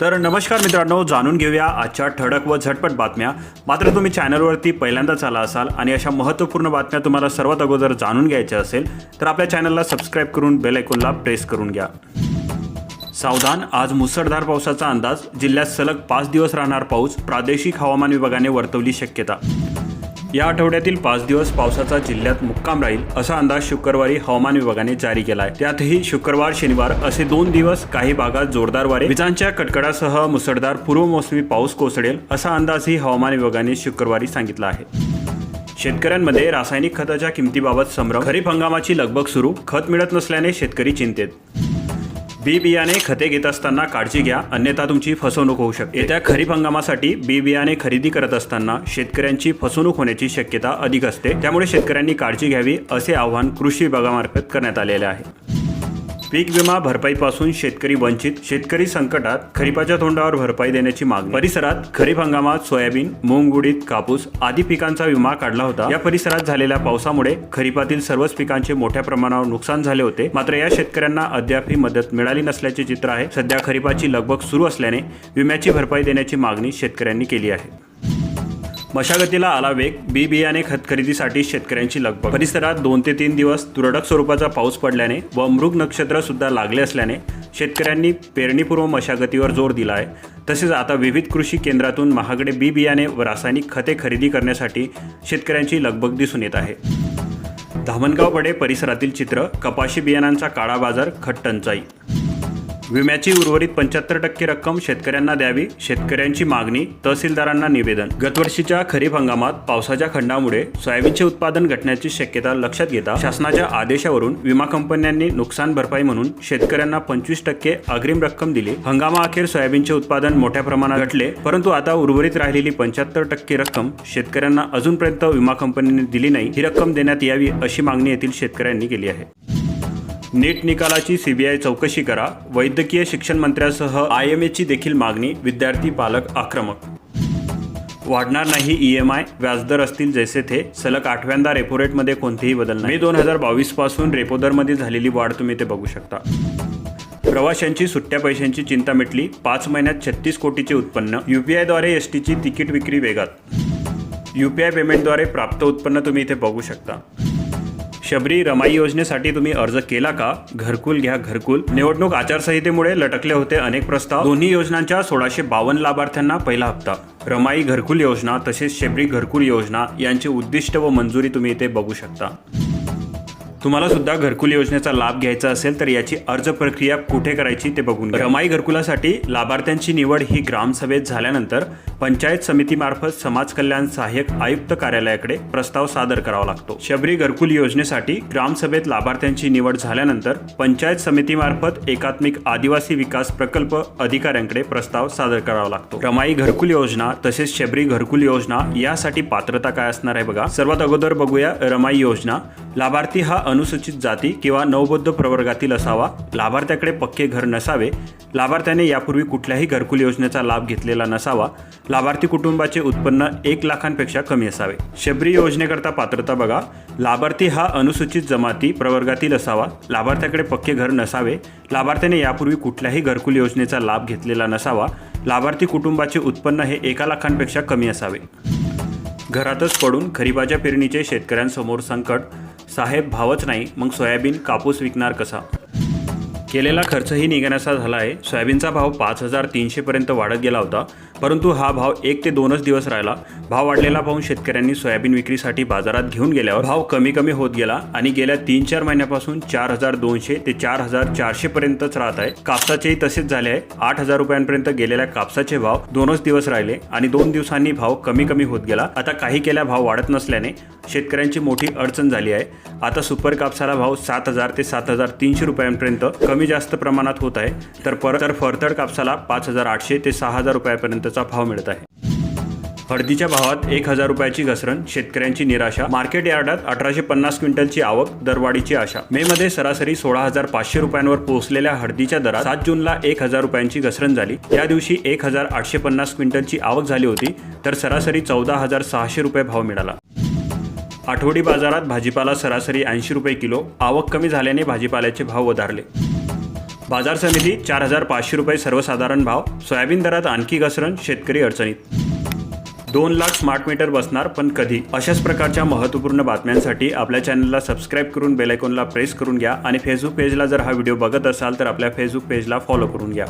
तर नमस्कार मित्रांनो जाणून घेऊया आजच्या ठळक व झटपट बातम्या. मात्र तुम्ही चॅनलवरती पहिल्यांदाच आला असाल आणि अशा महत्त्वपूर्ण बातम्या तुम्हाला सर्वात अगोदर जाणून घ्यायच्या असेल तर आपल्या चॅनलला सबस्क्राईब करून बेल आयकॉनला प्रेस करून घ्या. सावधान आज मुसळधार पावसाचा अंदाज जिल्ह्यात सलग पाच दिवस राहणार पाऊस प्रादेशिक हवामान विभागाने वर्तवली शक्यता. या आठवड्यातील पाच दिवस पावसाचा जिल्ह्यात मुक्काम राहील असा अंदाज शुक्रवारी हवामान विभागाने जारी केला आहे त्यातही शुक्रवार शनिवार असे दोन दिवस काही भागात जोरदार वारे विजांच्या कडकडासह मुसळधार पूर्वमोसमी पाऊस कोसळेल असा अंदाजही हवामान विभागाने शुक्रवारी सांगितला आहे. शेतकऱ्यांमध्ये रासायनिक खताच्या किमतीबाबत संभ्रम खरीप हंगामाची लगबग सुरू खत मिळत नसल्याने शेतकरी चिंतेत. बी बियाणे खते घेत असताना काळजी घ्या अन्यथा तुमची फसवणूक होऊ शकते. येत्या खरीप हंगामासाठी बी बियाणे खरेदी करत असताना शेतकऱ्यांची फसवणूक होण्याची शक्यता अधिक असते. त्यामुळे शेतकऱ्यांनी काळजी घ्यावी असे आवाहन कृषी विभागामार्फत करण्यात आलेले आहे. पीक विमा भरपाईपासून शेतकरी वंचित शेतकरी संकटात खरीपाच्या तोंडावर भरपाई देण्याची मागणी. परिसरात खरीप हंगामात सोयाबीन मूग उडीद कापूस आदी पिकांचा विमा काढला होता. या परिसरात झालेल्या पावसामुळे खरीपातील सर्वच पिकांचे मोठ्या प्रमाणावर नुकसान झाले होते. मात्र या शेतकऱ्यांना अद्याप ही मदत मिळाली नसल्याचे चित्र आहे. सध्या खरीपाची लगबग सुरू असल्याने विम्याची भरपाई देण्याची मागणी शेतकऱ्यांनी केली आहे. मशागतीला आला वेग बी बियाणे खत खरेदीसाठी शेतकऱ्यांची लगबग. परिसरात दोन ते तीन दिवस तुरळक स्वरूपाचा पाऊस पडल्याने व मृग नक्षत्र सुद्धा लागले असल्याने शेतकऱ्यांनी पेरणीपूर्व मशागतीवर जोर दिला आहे तसेच आता विविध कृषी केंद्रातून महागडे बी बियाणे व रासायनिक खते खरेदी करण्यासाठी शेतकऱ्यांची लगबग दिसून येत आहे. धामणगाव पडे परिसरातील चित्र कपाशी बियाणांचा काळा बाजार खट टंचाई विम्याची उर्वरित पंच्याहत्तर टक्के रक्कम शेतकऱ्यांना द्यावी शेतकऱ्यांची मागणी तहसीलदारांना निवेदन. गतवर्षीच्या खरीप हंगामात पावसाच्या खंडामुळे सोयाबीनचे उत्पादन घटण्याची शक्यता लक्षात घेता शासनाच्या आदेशावरून विमा कंपन्यांनी नुकसान भरपाई म्हणून शेतकऱ्यांना पंचवीस टक्के अग्रिम रक्कम दिली. हंगामाअखेर सोयाबीनचे उत्पादन मोठ्या प्रमाणात घटले परंतु आता उर्वरित राहिलेली पंच्याहत्तर टक्के रक्कम शेतकऱ्यांना अजूनपर्यंत विमा कंपनीने दिली नाही. ही रक्कम देण्यात यावी अशी मागणी येथील शेतकऱ्यांनी केली आहे. नीट निकालाची सीबीआय चौकशी करा. वैद्यकीय शिक्षण मंत्र्यासह आय एम एची देखील मागणी. विद्यार्थी पालक आक्रमक. वाढणार नाही ई एम आय. व्याजदर असतील जैसे थे. सलग आठव्यांदा रेपो रेटमध्ये कोणतेही बदल नाही. मे दोन हजार बावीसपासून रेपो दरमध्ये झालेली वाढ तुम्ही ते बघू शकता. प्रवाशांची सुट्ट्या पैशांची चिंता मिटली. पाच महिन्यात छत्तीस कोटीचे उत्पन्न. युपीआयद्वारे एस टीची तिकीट विक्री वेगात. युपीआय पेमेंटद्वारे प्राप्त उत्पन्न तुम्ही इथे बघू शकता. शबरी रमाई योजनेसाठी तुम्ही अर्ज केला का? घरकुल घ्या घरकुल. निवडणूक आचारसंहितेमुळे लटकले होते अनेक प्रस्ताव. दोन्ही योजनांच्या सोळाशे बावन्न लाभार्थ्यांना पहिला हप्ता. रमाई घरकुल योजना तसेच शेबरी घरकुल योजना यांचे उद्दिष्ट व मंजुरी तुम्ही इथे बघू शकता. तुम्हाला सुद्धा घरकुल योजनेचा लाभ घ्यायचा असेल तर याची अर्ज प्रक्रिया कुठे करायची ते बघून रमाई घरकुलासाठी लाभार्थ्यांची निवड ही ग्रामसभेत झाल्यानंतर पंचायत समितीमार्फत समाज कल्याण सहाय्यक आयुक्त कार्यालयाकडे प्रस्ताव सादर करावा लागतो. शबरी घरकुल योजनेसाठी ग्रामसभेत लाभार्थ्यांची निवड झाल्यानंतर पंचायत समितीमार्फत एकात्मिक आदिवासी विकास प्रकल्प अधिकाऱ्यांकडे प्रस्ताव सादर करावा लागतो. रमाई घरकुल योजना तसेच शबरी घरकुल योजना यासाठी पात्रता काय असणार आहे बघा. सर्वात अगोदर बघूया रमाई योजना. लाभार्थी हा अनुसूचित जाती किंवा नवबौद्ध प्रवर्गातील असावा लाभार्थ्याकडे पक्के घर नसावे लाभार्थ्याने यापूर्वी कुठल्याही घरकुल योजनेचा लाभ घेतलेला नसावा लाभार्थी कुटुंबाचे उत्पन्न एक लाखांपेक्षा कमी असावे. शबरी योजनेकरता पात्रता बघा. लाभार्थी हा अनुसूचित जमाती प्रवर्गातील असावा लाभार्थ्याकडे पक्के घर नसावे लाभार्थ्याने यापूर्वी कुठल्याही घरकुल योजनेचा लाभ घेतलेला नसावा लाभार्थी कुटुंबाचे उत्पन्न हे एका लाखांपेक्षा कमी असावे. घरातच पडून खरीपाच्या पेरणीचे शेतकऱ्यांसमोर संकट साहेब भावच नाही मग सोयाबीन कापूस विकणार कसा? केलेला खर्चही निघण्याचा झाला आहे सोयाबीनचा भाव पाच हजार तीनशेपर्यंत वाढत गेला होता परंतु हा भाव एक ते दोनच दिवस राहिला. भाव वाढलेला पाहून शेतकऱ्यांनी सोयाबीन विक्रीसाठी बाजारात घेऊन गेल्यावर भाव कमी कमी होत गेला आणि गेल्या तीन चार महिन्यापासून चार हजार दोनशे ते चार हजार चारशे पर्यंतच राहत आहे. कापसाचेही तसेच झाले आहे. आठ हजार रुपयांपर्यंत गेलेल्या कापसाचे भाव दोनच दिवस राहिले आणि दोन दिवसांनी भाव कमी कमी होत गेला. आता काही केल्या भाव वाढत नसल्याने शेतकऱ्यांची मोठी अडचण झाली आहे. आता सुपर कापसाला भाव सात हजार ते सात हजार तीनशे रुपयांपर्यंत कमी जास्त प्रमाणात होत आहे. तर परत तर फरतड कापसाला पाच हजार आठशे ते सहा हजार रुपयापर्यंतचा भाव मिळत आहे. हळदीच्या भावात एक हजार रुपयाची घसरण शेतकऱ्यांची निराशा मार्केट यार्डात अठराशे पन्नास क्विंटलची आवक दरवाढीची आशा. मे मध्ये सरासरी सोळा हजार पाचशे रुपयांवर पोहोचलेल्या हळदीच्या दरात सात जूनला एक हजार रुपयांची घसरण झाली. या दिवशी एक हजार आठशे पन्नास क्विंटलची आवक झाली होती तर सरासरी चौदा हजार सहाशे रुपये भाव मिळाला. आठवडी बाजारात भाजीपाला सरासरी ऐंशी रुपये किलो आवक कमी झाल्याने भाजीपाल्याचे भाव वधारले. बाजार समिती चार हजार पाचशे रुपये सर्वसाधारण भाव सोयाबीन दरात आणखी घसरण शेतकरी अडचणीत. दोन लाख स्मार्ट मीटर बसणार पण कधी? अशाच प्रकारच्या महत्त्वपूर्ण बातम्यांसाठी आपल्या चॅनलला सबस्क्राईब करून बेलायकॉनला प्रेस करून घ्या आणि फेसबुक पेजला जर हा व्हिडिओ बघत असाल तर आपल्या फेसबुक पेजला फॉलो करून घ्या.